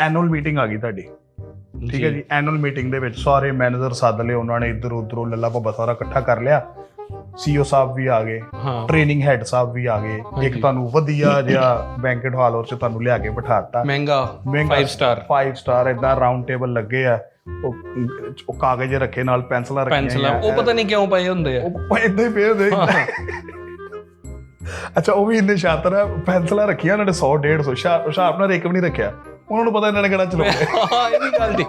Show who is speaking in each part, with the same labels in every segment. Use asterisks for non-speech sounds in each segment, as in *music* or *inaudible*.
Speaker 1: Annual meeting ਆ ਗਈ ਤੁਹਾਡੀ। ਠੀਕ ਹੈ ਜੀ। ਐਨੂਅਲ ਮੀਟਿੰਗ ਦੇ ਵਿੱਚ ਸਾਰੇ ਮੈਨੇਜਰ ਸੱਦ ਲਏ ਉਹਨਾਂ ਨੇ ਇੱਧਰ ਉੱਧਰੋਂ ਲੱਲਾ ਭੱਬਾ ਸਾਰਾ ਇਕੱਠਾ ਕਰ ਲਿਆ। ਸੀਓ ਸਾਹਿਬ ਵੀ ਆ ਗਏ ਟ੍ਰੇਨਿੰਗ ਹੈਡ ਸਾਹਿਬ ਵੀ ਆ ਗਏ। ਇੱਕ ਤੁਹਾਨੂੰ ਵਧੀਆ ਜਿਹਾ ਬੈਂਕਟ ਹਾਲ ਹੋਰ ਚ ਤੁਹਾਨੂੰ ਲਿਆ ਕੇ ਬਿਠਾਤਾ
Speaker 2: ਮਹਿੰਗਾ 5 ਸਟਾਰ
Speaker 1: 5 ਸਟਾਰ ਇਦਾਂ ਰਾਉਂਡ ਟੇਬਲ ਲੱਗੇ ਆ। ਉਹ ਉਹ ਕਾਗਜ਼ ਰੱਖੇ ਨਾਲ ਪੈਨਸਲਾਂ ਰੱਖੀਆਂ
Speaker 2: ਪੈਨਸਲਾਂ ਉਹ ਪਤਾ ਨਹੀਂ ਕਿਉਂ ਪਏ ਹੁੰਦੇ ਆ।
Speaker 1: ਉਹ ਇਦਾਂ ਹੀ ਪਏ ਹੁੰਦੇ। ਅੱਛਾ ਉਹ ਵੀ ਇੰਨੇ ਸ਼ਾਤਰ ਆ। ਪੈਨਸਲਾਂ ਰੱਖੀਆਂ ਉਹਨਾਂ ਨੇ 100 150 ਸ਼ਾਰਪ ਸ਼ਾਰਪ ਨਾਲ ਇੱਕ ਵੀ ਨਹੀਂ ਰੱਖਿਆ। ਉਹਨਾਂ ਨੂੰ ਪਤਾ ਇਹਨਾਂ ਨੇ ਕਿਹੜਾ ਚਲਾਉਣਾ
Speaker 2: ਹਾਂ। ਇਹ ਵੀ ਗੱਲ ਦੀ।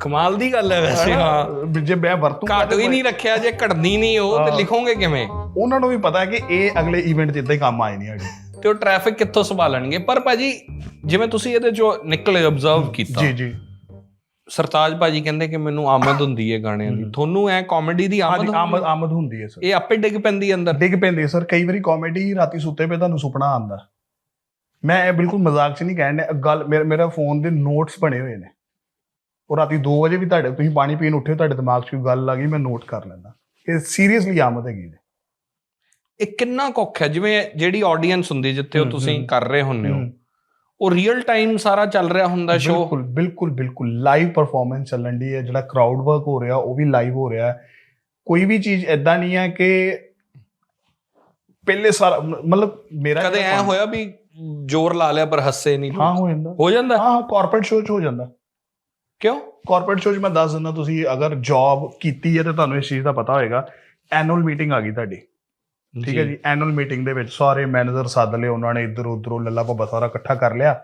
Speaker 2: ਕਮਾਲ ਦੀ ਗੱਲ ਹੈ ਵੈਸੇ ਹਾਂ।
Speaker 1: ਜੇ ਮੈਂ ਵਰਤੂੰਗਾ
Speaker 2: ਘੱਟ ਵੀ ਨਹੀਂ ਰੱਖਿਆ ਜੇ ਘੜਨੀ ਨਹੀਂ ਉਹ ਤੇ ਲਿਖੋਗੇ ਕਿਵੇਂ?
Speaker 1: ਉਹਨਾਂ ਨੂੰ ਵੀ ਪਤਾ ਹੈ ਕਿ ਇਹ ਅਗਲੇ ਇਵੈਂਟ 'ਚ ਇਦਾਂ ਹੀ ਕੰਮ ਆਏ ਨਹੀਂ ਹੈਗੇ
Speaker 2: ਤੇ ਉਹ ਟ੍ਰੈਫਿਕ ਕਿੱਥੋਂ ਸੰਭਾਲਣਗੇ? ਪਰ ਭਾਜੀ ਜਿਵੇਂ ਤੁਸੀਂ ਇਹਦੇ ਚੋਂ ਨਿਕਲੇ ਆਬਜ਼ਰਵ ਕੀਤਾ।
Speaker 1: ਜੀ ਜੀ।
Speaker 2: ਸਰਤਾਜ ਭਾਜੀ ਕਹਿੰਦੇ ਕਿ ਮੈਨੂੰ ਆਮਦ ਹੁੰਦੀ ਹੈ ਗਾਣਿਆਂ ਦੀ। ਤੁਹਾਨੂੰ ਐ ਕਾਮੇਡੀ ਦੀ ਆਮਦ
Speaker 1: ਆਮਦ ਆਮਦ ਹੁੰਦੀ ਹੈ ਸਰ
Speaker 2: ਇਹ ਆਪੇ ਡਿੱਗ ਪੈਂਦੀ ਅੰਦਰ?
Speaker 1: ਡਿੱਗ ਪੈਂਦੀ ਸਰ ਕਈ ਵਾਰੀ ਕਾਮੇਡੀ ਰਾਤੀ ਸੁੱਤੇ ਪਏ ਤੁਹਾਨੂੰ ਸੁਪਨਾ ਆਉਂਦਾ। ਮੈਂ ਇਹ ਬਿਲਕੁਲ ਮਜ਼ਾਕ 'ਚ ਨਹੀਂ ਕਹਿਣ ਡਿਆ ਗੱਲ ਮੇਰੇ ਮੇਰਾ ਫੋਨ ਦੇ ਨੋਟਸ ਬਣੇ ਹੋਏ ਨੇ। ਉਹ ਰਾਤੀ 2 ਵਜੇ ਵੀ ਤੁਹਾਡੇ ਤੁਸੀਂ ਪਾਣੀ ਪੀਣ ਉੱਠੇ ਤੁਹਾਡੇ ਦਿਮਾਗ 'ਚ ਕੋਈ ਗੱਲ ਆ ਗਈ ਮੈਂ ਨੋਟ ਕਰ ਲੈਂਦਾ। ਇਹ ਸੀਰੀਅਸਲੀ ਆਮਦ ਹੈਗੀ ਜੀ
Speaker 2: ਇਹ ਕਿੰਨਾ ਕੁੱਖ ਹੈ? ਜਿਵੇਂ ਜਿਹੜੀ ਆਡੀਅנס ਹੁੰਦੀ ਜਿੱਥੇ ਉਹ ਤੁਸੀਂ। ਕਰ ਰਹੇ ਹੁੰਦੇ ਹੋ। ਉਹ ਰੀਅਲ ਟਾਈਮ ਸਾਰਾ ਚੱਲ ਰਿਹਾ ਹੁੰਦਾ ਸ਼ੋਅ
Speaker 1: ਬਿਲਕੁਲ ਬਿਲਕੁਲ ਬਿਲਕੁਲ। ਲਾਈਵ ਪਰਫਾਰਮੈਂਸ ਚੱਲਣ ਦੀ ਹੈ ਜਿਹੜਾ ਕਰਾਊਡ ਵਰਕ ਹੋ ਰਿਹਾ ਉਹ ਵੀ ਲਾਈਵ ਹੋ ਰਿਹਾ ਕੋਈ ਵੀ ਚੀਜ਼ ਐਦਾਂ ਨਹੀਂ ਹੈ ਕਿ ਪਹਿਲੇ ਸਾਲ ਮਤਲਬ ਮੇਰਾ
Speaker 2: ਕਦੇ ਐ ਹੋਇਆ ਵੀ ਜ਼ੋਰ ਲਾ ਲਿਆ ਪਰ ਹੱਸੇ ਨਹੀਂ
Speaker 1: ਹਾਂ ਹੋ ਜਾਂਦਾ।
Speaker 2: ਹੋ ਜਾਂਦਾ?
Speaker 1: ਹਾਂ ਕਾਰਪੋਰੇਟ ਸ਼ੋਅ 'ਚ ਹੋ ਜਾਂਦਾ।
Speaker 2: ਕਿਉਂ?
Speaker 1: ਕਾਰਪੋਰੇਟ ਸ਼ੋਅ 'ਚ ਮੈਂ ਦੱਸ ਦਿੰਦਾ ਤੁਸੀਂ ਅਗਰ ਜੌਬ ਕੀਤੀ ਹੈ ਤੇ ਤੁਹਾਨੂੰ ਇਸ ਚੀਜ਼ ਦਾ ਪਤਾ ਹੋਏਗਾ ਐਨੂਅਲ ਮੀਟਿੰਗ ਆ ਗਈ ਤੁਹਾਡੀ। ਠੀਕ ਹੈ ਜੀ। ਐਨੂਅਲ ਮੀਟਿੰਗ ਦੇ ਵਿੱਚ ਸਾਰੇ ਮੈਨੇਜਰ ਸੱਦ ਲਏ ਉਹਨਾਂ ਨੇ ਇੱਧਰ ਉੱਧਰੋਂ ਲੱਲਾ ਭੱਬਾ ਸਾਰਾ ਇਕੱਠਾ ਕਰ ਲਿਆ।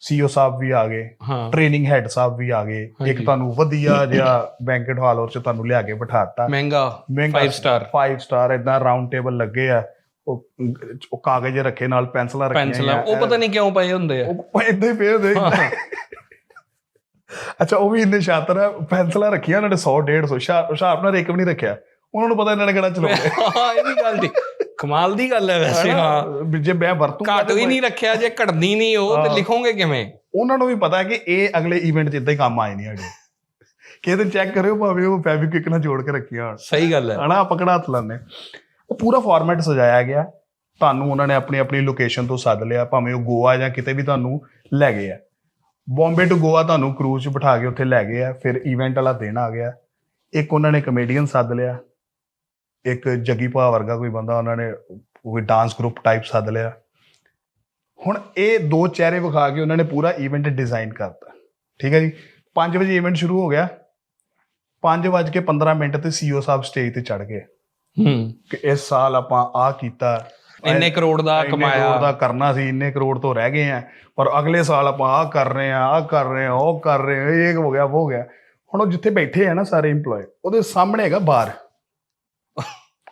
Speaker 1: ਸੀਓ ਸਾਹਿਬ ਵੀ ਆ ਗਏ ਟ੍ਰੇਨਿੰਗ ਹੈਡ ਸਾਹਿਬ ਵੀ ਆ ਗਏ। ਇੱਕ। ਤੁਹਾਨੂੰ ਵਧੀਆ ਜਿਹਾ ਬੈਂਕਟ ਹਾਲ ਹੋਰ ਚ ਤੁਹਾਨੂੰ ਲਿਆ ਕੇ ਬਿਠਾਤਾ
Speaker 2: ਮਹਿੰਗਾ 5 ਸਟਾਰ
Speaker 1: 5 ਸਟਾਰ ਇਦਾਂ ਰਾਉਂਡ ਟੇਬਲ ਲੱਗੇ ਆ। ਉਹ ਉਹ ਕਾਗਜ਼ ਰੱਖੇ ਨਾਲ ਪੈਨਸਲਾਂ ਰੱਖੀਆਂ
Speaker 2: ਪੈਨਸਲਾਂ ਉਹ ਪਤਾ ਨਹੀਂ ਕਿਉਂ ਪਏ ਹੁੰਦੇ ਆ।
Speaker 1: ਉਹ ਇਦਾਂ ਹੀ ਪਏ ਹੁੰਦੇ
Speaker 2: ਹਾਂ।
Speaker 1: ਅੱਛਾ ਉਹ ਵੀ ਇੰਨੇ ਸ਼ਾਤਰ ਆ ਪੈਨਸਲਾਂ ਰੱਖੀਆਂ ਉਹਨਾਂ ਨੇ 100 150 ਸ਼ਾਰਪ ਨਾਲ ਇੱਕ ਵੀ ਨਹੀਂ ਰੱਖਿਆ। ਉਹਨਾਂ ਨੂੰ ਪਤਾ ਇਹਨਾਂ ਨੇ ਕਿਹੜਾ ਚਲਾਉਣਾ
Speaker 2: ਹਾਂ। ਇਹ ਵੀ ਗੱਲ ਦੀ ਕਮਾਲ ਦੀ ਗੱਲ ਹੈ ਵੈਸੇ ਹਾਂ।
Speaker 1: ਜੇ ਮੈਂ ਵਰਤੂੰਗਾ
Speaker 2: ਘੱਟ ਵੀ ਨਹੀਂ ਰੱਖਿਆ ਜੇ ਘੜਨੀ ਨਹੀਂ ਉਹ ਤੇ
Speaker 1: ਹਾਂ।
Speaker 2: ਲਿਖੋਗੇ ਕਿਵੇਂ?
Speaker 1: ਉਹਨਾਂ ਨੂੰ ਵੀ ਪਤਾ ਹੈ ਕਿ ਇਹ ਅਗਲੇ ਇਵੈਂਟ 'ਚ ਇਦਾਂ ਹੀ ਕੰਮ ਆਏ ਨਹੀਂ ਹੈਗੇ ਦਿਨ ਚੈੱਕ ਕਰਿਓ ਭਾਵੇਂ ਉਹ ਫੈਬਰਿਕ ਨਾਲ ਜੋੜ ਕੇ ਰੱਖੀਆਂ ਹੋਣ।
Speaker 2: ਸਹੀ ਗੱਲ ਹੈ।
Speaker 1: ਹਨਾ ਪਕੜਾ ਹੱਥ ਲਾਉਂਦੇ ਉਹ ਪੂਰਾ ਫਾਰਮੈਟ ਸਜਾਇਆ ਗਿਆ। ਤੁਹਾਨੂੰ ਉਹਨਾਂ ਨੇ ਆਪਣੀ ਆਪਣੀ ਲੋਕੇਸ਼ਨ ਤੋਂ ਸੱਦ ਲਿਆ, ਭਾਵੇਂ ਉਹ ਗੋਆ ਜਾਂ ਕਿਤੇ ਵੀ ਤੁਹਾਨੂੰ ਲੈ ਗਏ ਆ। ਬੰਬੇ ਟੂ ਗੋਆ ਤੁਹਾਨੂੰ ਕਰੂਜ਼ 'ਚ ਬਿਠਾ ਕੇ ਉੱਥੇ ਲੈ ਗਏ ਆ। ਫਿਰ ਇਵੈਂਟ ਵਾਲਾ ਦਿਨ ਆ ਗਿਆ। ਇੱਕ ਉਹਨਾਂ ਨੇ ਕਮੇਡੀਅਨ ਸੱਦ ਲਿਆ। ਇੱਕ ਜੱਗੀ ਭਾ ਵਰਗਾ ਕੋਈ ਬੰਦਾ ਉਹਨਾਂ ਨੇ ਕੋਈ ਡਾਂਸ ਗਰੁੱਪ ਟਾਈਪ ਸੱਦ ਲਿਆ। ਹੁਣ ਇਹ ਦੋ ਚਿਹਰੇ ਵਿਖਾ ਕੇ ਉਹਨਾਂ ਨੇ ਪੂਰਾ ਇਵੈਂਟ ਡਿਜ਼ਾਈਨ ਕਰਤਾ। ਠੀਕ ਹੈ ਜੀ? 5 ਵਜੇ ਇਵੈਂਟ ਸ਼ੁਰੂ ਹੋ ਗਿਆ। 5 ਵਜੇ ਕੇ 15 ਮਿੰਟ ਤੇ ਸੀਓ ਸਾਹਿਬ ਸਟੇਜ ਤੇ ਚੜ ਗਏ।
Speaker 2: ਹੂੰ।
Speaker 1: ਕਿ ਇਸ ਸਾਲ ਆਪਾਂ ਆ ਕੀਤਾ।
Speaker 2: ਇੰਨੇ ਕਰੋੜ ਦਾ
Speaker 1: ਇੰਨੇ ਕਰੋੜ ਦਾ
Speaker 2: ਕਮਾਇਆ
Speaker 1: ਕਰਨਾ ਸੀ ਇੰਨੇ ਕਰੋੜ ਤੋਂ ਰਹਿ ਗਏ ਆ। ਪਰ ਅਗਲੇ ਸਾਲ ਆਪਾਂ ਆ ਕਰ ਰਹੇ ਆ ਆ ਕਰ ਰਹੇ ਆ ਉਹ ਕਰ ਰਹੇ ਆ ਇਹ ਹੋ ਗਿਆ ਉਹ ਹੋ ਗਿਆ। ਹੁਣ ਉਹ ਜਿੱਥੇ ਬੈਠੇ ਆ ਨਾ ਸਾਰੇ EMPLOYE ਉਹਦੇ ਸਾਹਮਣੇ ਹੈਗਾ ਬਾਰ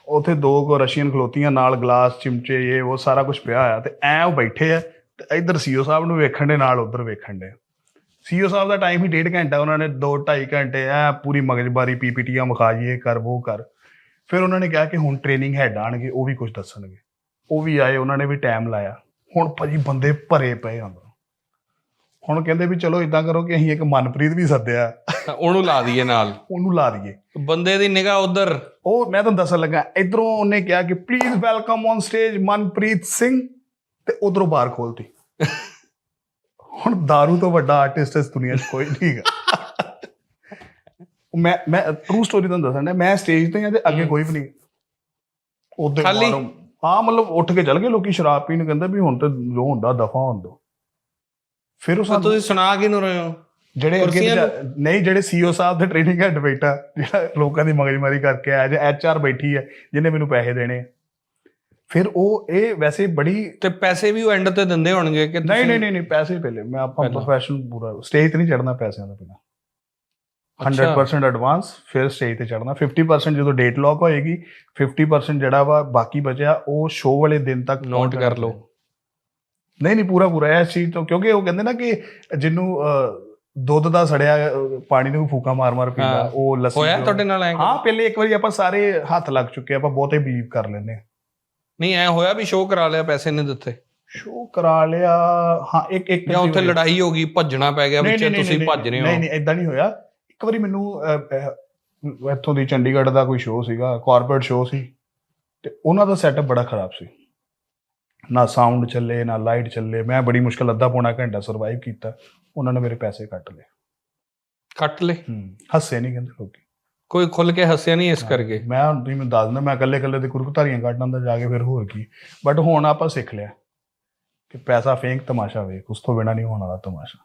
Speaker 1: ਉੱਥੇ ਦੋ ਕੋ ਰਸ਼ੀਅਨ ਖਲੋਤੀਆਂ ਨਾਲ ਗਲਾਸ ਚਿਮਚੇ ਇਹ ਉਹ ਸਾਰਾ ਕੁਝ ਪਿਆ ਆ ਤੇ ਐ ਉਹ ਬੈਠੇ ਆ। ਤੇ ਇੱਧਰ ਸੀਓ ਸਾਹਿਬ ਨੂੰ ਵੇਖਣ ਦੇ ਨਾਲ ਉੱਧਰ ਵੇਖਣ ਦੇ। ਸੀਓ ਸਾਹਿਬ ਦਾ ਟਾਈਮ ਹੀ ਡੇਢ ਘੰਟਾ ਉਹਨਾਂ ਨੇ 2 2.5 ਘੰਟੇ ਐ ਪੂਰੀ ਮਗਜਬਾਰੀ ਪੀਪੀਟੀਆਂ ਵਿਖਾਈਏ ਕਰ ਉਹ ਕਰ। ਫਿਰ ਉਹਨਾਂ ਨੇ ਕਿਹਾ ਕਿ ਹੁਣ ਟ੍ਰੇਨਿੰਗ ਹੈਡ ਆਣਗੇ ਉਹ ਵੀ ਕੁਝ ਦੱਸਣਗੇ। ਉਹ ਵੀ ਆਏ ਉਹਨਾਂ ਨੇ ਵੀ ਟਾਈਮ ਲਾਇਆ। ਹੁਣ ਭਾਜੀ ਬੰਦੇ ਭਰੇ ਪਏ ਅੰਦਰ। ਹੁਣ ਕਹਿੰਦੇ ਵੀ ਚਲੋ ਇਦਾਂ ਕਰੋ ਕਿ ਅਸੀਂ ਇੱਕ ਮਨਪ੍ਰੀਤ ਵੀ ਸੱਦਿਆ।
Speaker 2: ਉਹਨੂੰ ਲਾ ਦਈਏ ਨਾਲ।
Speaker 1: ਉਹਨੂੰ ਲਾ ਦਈਏ।
Speaker 2: ਬੰਦੇ ਦੀ ਨਿਗਾਹ ਉਧਰ।
Speaker 1: ਉਹ ਮੈਂ ਤੁਹਾਨੂੰ ਦੱਸਣ ਲੱਗਾ ਇਧਰੋਂ ਉਹਨੇ ਕਿਹਾ ਕਿ please welcome on stage Manpreet Singh ਤੇ ਉਧਰੋਂ ਬਾਹਰ ਖੋਲਤੀ। *laughs* ਹੁਣ दारू ਤੋਂ ਵੱਡਾ ਆਰਟਿਸਟ ਇਸ ਦੁਨੀਆ 'ਚ ਕੋਈ ਨਹੀਂ ਹੈਗਾ। ਮੈਂ ਮੈਂ ਟਰੂ ਸਟੋਰੀ ਤੁਹਾਨੂੰ ਦੱਸਣਾ ਮੈਂ ਸਟੇਜ ਤੇ ਹਾਂ ਤੇ ਅੱਗੇ। ਕੋਈ ਵੀ ਨਹੀਂ ਉਹਦੇ
Speaker 2: ਖਾਲੀ?
Speaker 1: ਹਾਂ ਮਤਲਬ ਉੱਠ ਕੇ ਚਲ ਗਏ ਲੋਕੀ ਸ਼ਰਾਬ ਪੀਣ ਕਹਿੰਦੇ ਵੀ ਹੁਣ ਤੇ ਜੋ ਹੁੰਦਾ ਦਫਾ ਹੁੰਦੋ ਫਿਰ ਉਹ
Speaker 2: ਤਾਂ
Speaker 1: ਸਾਨੂੰ
Speaker 2: ਤੁਸੀਂ ਸੁਣਾ ਕਿਨੂੰ ਰਹੇ ਹੋ
Speaker 1: ਜਿਹੜੇ ਅੱਗੇ
Speaker 2: ਕੁਰਸੀਆਂ
Speaker 1: ਵਿਚਾਰ- ਨਹੀਂ ਜਿਹੜੇ ਸੀਓ ਸਾਹਿਬ ਦੇ ਟ੍ਰੇਨਿੰਗ ਹੈਡ ਬੈਠਾ ਜਿਹੜਾ ਲੋਕਾਂ ਦੀ ਮਗਜਮਾਰੀ ਕਰਕੇ ਆਇਆ ਜਾਂ ਐਚਆਰ ਬੈਠੀ ਹੈ ਜਿਹਨੇ ਮੈਨੂੰ ਪੈਸੇ ਦੇਣੇ ਆ। ਫਿਰ ਉਹ ਇਹ ਵੈਸੇ ਬੜੀ
Speaker 2: ਤੇ ਪੈਸੇ ਵੀ ਉਹ ਐਂਡ ਤੇ ਦਿੰਦੇ ਹੋਣਗੇ ਕਿ
Speaker 1: ਨਹੀਂ
Speaker 2: ਤੁਸੀਂ-
Speaker 1: ਨਹੀਂ ਨਹੀਂ ਨਹੀਂ ਪੈਸੇ ਪਹਿਲੇ ਮੈਂ ਆਪਾਂ
Speaker 2: ਪਹਿਲਾਂ।
Speaker 1: ਪ੍ਰੋਫੈਸ਼ਨਲ ਪੂਰਾ ਸਟੇਜ ਤੇ ਨਹੀਂ ਚੜਨਾ ਪੈਸਿਆਂ ਦਾ ਪਹਿਲਾਂ। 100% ਐਡਵਾਂਸ ਫਿਰ ਸਟੇਜ ਤੇ ਚੜਨਾ 50% ਜਦੋਂ ਡੇਟ ਲੌਕ ਹੋਏਗੀ 50% ਜਿਹੜਾ ਵਾ ਬਾਕੀ ਬਚਿਆ ਉਹ ਸ਼ੋਅ ਵਾਲੇ ਦਿਨ ਤੱਕ ਪਹੁੰਚ
Speaker 2: ਕਰ ਲਓ।
Speaker 1: ਨਹੀਂ ਨਹੀਂ ਪੂਰਾ ਪੂਰਾ ਇਸ ਚੀਜ਼ ਤੋਂ ਕਿਉਂਕਿ ਉਹ ਕਹਿੰਦੇ ਨਾ ਕਿ ਅਹ, ਦੁੱਧ ਦਾ ਸੜਿਆ ਪਾਣੀ ਨੂੰ ਫੂਕਾ ਮਾਰ ਮਾਰ ਪੀਂਦਾ। ਉਹ ਲੱਸੀ
Speaker 2: ਹੋਇਆ ਤੁਹਾਡੇ ਨਾਲ ਐ
Speaker 1: ਹਾਂ ਪਹਿਲੇ ਇੱਕ ਵਾਰੀ ਆਪਾਂ ਸਾਰੇ ਹੱਥ ਲੱਗ ਚੁੱਕੇ ਆਪਾਂ ਬਹੁਤੇ ਬਲੀਵ ਕਰ ਲੈਂਦੇ
Speaker 2: ਨਹੀਂ ਐ ਹੋਇਆ ਵੀ ਸ਼ੋਅ ਕਰਾ ਲਿਆ ਪੈਸੇ ਨਹੀਂ ਦਿੱਤੇ?
Speaker 1: ਸ਼ੋਅ ਕਰਾ ਲਿਆ ਹਾਂ ਇੱਕ ਇੱਕ
Speaker 2: ਜਾਂ ਉੱਥੇ ਲੜਾਈ ਹੋ ਗਈ ਭੱਜਣਾ ਪੈ ਗਿਆ
Speaker 1: ਨਹੀਂ,
Speaker 2: ਵਿੱਚ
Speaker 1: ਨਹੀਂ,
Speaker 2: ਤੁਸੀਂ
Speaker 1: ਨਹੀਂ,
Speaker 2: ਭੱਜ ਰਹੇ
Speaker 1: ਨਹੀਂ
Speaker 2: ਹੋ।
Speaker 1: ਨਹੀਂ ਇਦਾਂ ਨਹੀਂ ਹੋਇਆ। ਇੱਕ ਵਾਰੀ ਮੈਨੂੰ ਅਹ, ਅਹ, ਇੱਥੋਂ ਦੀ ਚੰਡੀਗੜ੍ਹ ਦਾ ਕੋਈ ਸ਼ੋਅ ਸੀਗਾ ਕਾਰਪੋਰੇਟ ਸ਼ੋਅ ਸੀ ਤੇ ਉਹਨਾਂ ਦਾ ਸੈਟਅਪ ਬੜਾ ਖਰਾਬ ਸੀ। ਨਾ ਸਾਊਂਡ ਚੱਲੇ ਨਾ ਲਾਈਟ ਚੱਲੇ ਮੈਂ ਬੜੀ ਮੁਸ਼ਕਲ ਅੱਧਾ ਪੌਣਾ ਘੰਟਾ ਸਰਵਾਈਵ ਕੀਤਾ ਉਹਨਾਂ ਨੇ ਮੇਰੇ ਪੈਸੇ ਕੱਟ ਲਏ।
Speaker 2: ਕੱਟ ਲੈ
Speaker 1: ਹੂੰ ਹੱਸੇ ਨਹੀਂ ਕਹਿੰਦੇ ਲੋਕੀ।
Speaker 2: ਕੋਈ ਖੁੱਲ ਕੇ ਹੱਸਿਆ ਨਹੀਂ ਇਸ ਕਰਕੇ?
Speaker 1: ਮੈਂ ਹੁਣ ਤੁਸੀਂ ਮੈਨੂੰ ਦੱਸ ਦਿੰਦਾ ਮੈਂ ਇਕੱਲੇ ਇਕੱਲੇ ਦੇ ਕੁਰਕਤਾਰੀਆਂ ਕੱਢ ਆਂਦਾ ਜਾ ਕੇ ਫਿਰ ਹੋਰ ਕੀ। ਬਟ ਹੁਣ ਆਪਾਂ ਸਿੱਖ ਲਿਆ ਕਿ ਪੈਸਾ ਫੇਂਕ ਤਮਾਸ਼ਾ ਵੇਖ ਉਸ ਤੋਂ ਬਿਨਾ ਨਹੀਂ ਹੋਣ ਵਾਲਾ ਤਮਾਸ਼ਾ।